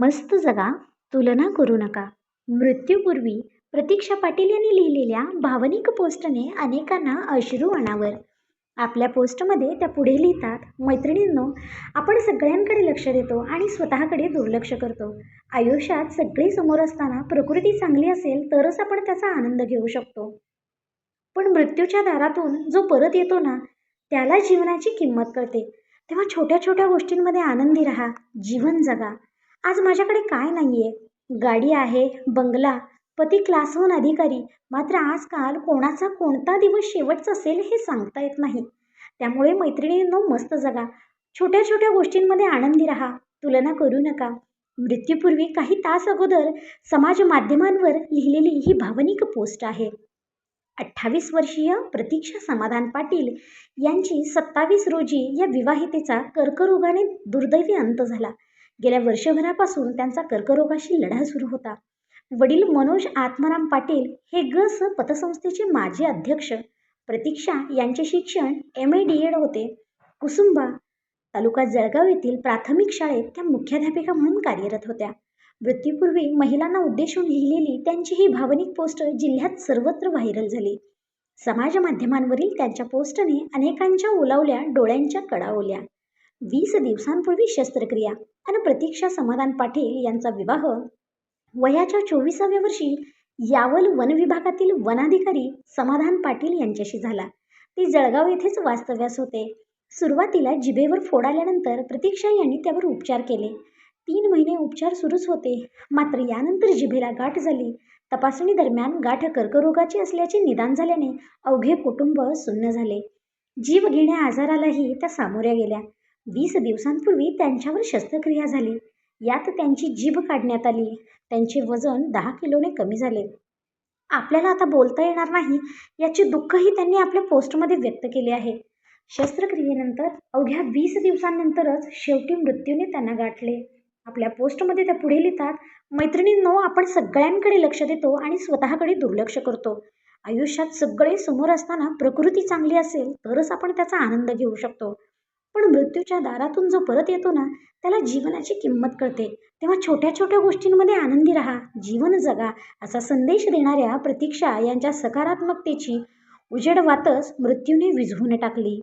मस्त जगा तुलना करू नका. मृत्यूपूर्वी प्रतीक्षा पाटील यांनी लिहिलेल्या भावनिक पोस्टने अनेकांना अश्रू अनावर. आपल्या पोस्टमध्ये त्या पुढे लिहितात मैत्रिणींनो आपण सगळ्यांकडे लक्ष देतो आणि स्वतःकडे दुर्लक्ष करतो. आयुष्यात सगळे समोर असताना प्रकृती चांगली असेल तरच आपण त्याचा आनंद घेऊ शकतो. पण मृत्यूच्या दारातून जो परत येतो ना त्याला जीवनाची किंमत कळते. तेव्हा छोट्या छोट्या गोष्टींमध्ये आनंदी राहा जीवन जगा. आज माझ्याकडे काय नाही आहे गाडी आहे बंगला पती क्लासहून अधिकारी. मात्र आजकाल कोणाचा कोणता दिवस शेवटचा असेल हे सांगता येत नाही. त्यामुळे मैत्रिणींनो मस्त जगा. छोट्या छोट्या गोष्टींमध्ये आनंदी राहा. तुलना करू नका. मृत्यूपूर्वी काही तास अगोदर समाज माध्यमांवर लिहिलेली ही भावनिक पोस्ट आहे. अठ्ठावीस वर्षीय प्रतीक्षा समाधान पाटील यांची सत्तावीस रोजी या विवाहितेचा कर्करोगाने दुर्दैवी अंत झाला. गेल्या वर्षभरापासून त्यांचा कर्करोगाशी लढा सुरू होता. वडील मनोज आत्माराम पाटील हे ग स पतसंस्थेचे माजी अध्यक्ष. प्रतीक्षा यांचे शिक्षण एम ए डी एड होते. कुसुंबा तालुका जळगाव येथील प्राथमिक शाळेत त्या मुख्याध्यापिका म्हणून कार्यरत होत्या. मृत्यूपूर्वी महिलांना उद्देशून लिहिलेली त्यांची ही भावनिक पोस्ट जिल्ह्यात सर्वत्र व्हायरल झाली. समाज माध्यमांवरील त्यांच्या पोस्टने अनेकांच्या ओलावल्या डोळ्यांच्या कडा ओल्या वीस दिवसांपूर्वी शस्त्रक्रिया आणि प्रतीक्षा समाधान पाटील यांचा विवाह. वयाच्या चोवीसाव्या वर्षी यावल वन विभागातील वनाधिकारी समाधान पाटील यांच्याशी झाला. ते जळगाव येथेच वास्तव्यास होते. सुरुवातीला जिभेवर फोड आल्यानंतर प्रतीक्षा यांनी त्यावर उपचार केले. तीन महिने उपचार सुरूच होते. मात्र यानंतर जिभेला गाठ झाली. तपासणी दरम्यान गाठ कर्करोगाची असल्याचे निदान झाल्याने अवघे कुटुंब सुन्न झाले. जीव घेण्या आजारालाही त्या सामोऱ्या गेल्या. वीस दिवसांपूर्वी त्यांच्यावर शस्त्रक्रिया झाली. यात त्यांची जीभ काढण्यात आली. त्यांचे वजन दहा किलोने कमी झाले. आपल्याला आता बोलता येणार नाही याचे दुःखही त्यांनी आपल्या पोस्टमध्ये व्यक्त केले आहे. शस्त्रक्रियेनंतर अवघ्या वीस दिवसांनंतरच शेवटी मृत्यूने त्यांना गाठले. आपल्या पोस्टमध्ये त्या पुढे लिहितात मैत्रिणींनो आपण सगळ्यांकडे लक्ष देतो आणि स्वतःकडे दुर्लक्ष करतो. आयुष्यात सगळे समोर असताना प्रकृती चांगली असेल तरच आपण त्याचा आनंद घेऊ शकतो. पण मृत्यूच्या दारातून जो परत येतो ना त्याला जीवनाची किंमत कळते. तेव्हा छोट्या छोट्या गोष्टींमध्ये आनंदी राहा जीवन जगा असा संदेश देणाऱ्या प्रतीक्षा यांच्या सकारात्मकतेची उजेड वातच मृत्यूने विझवून टाकली.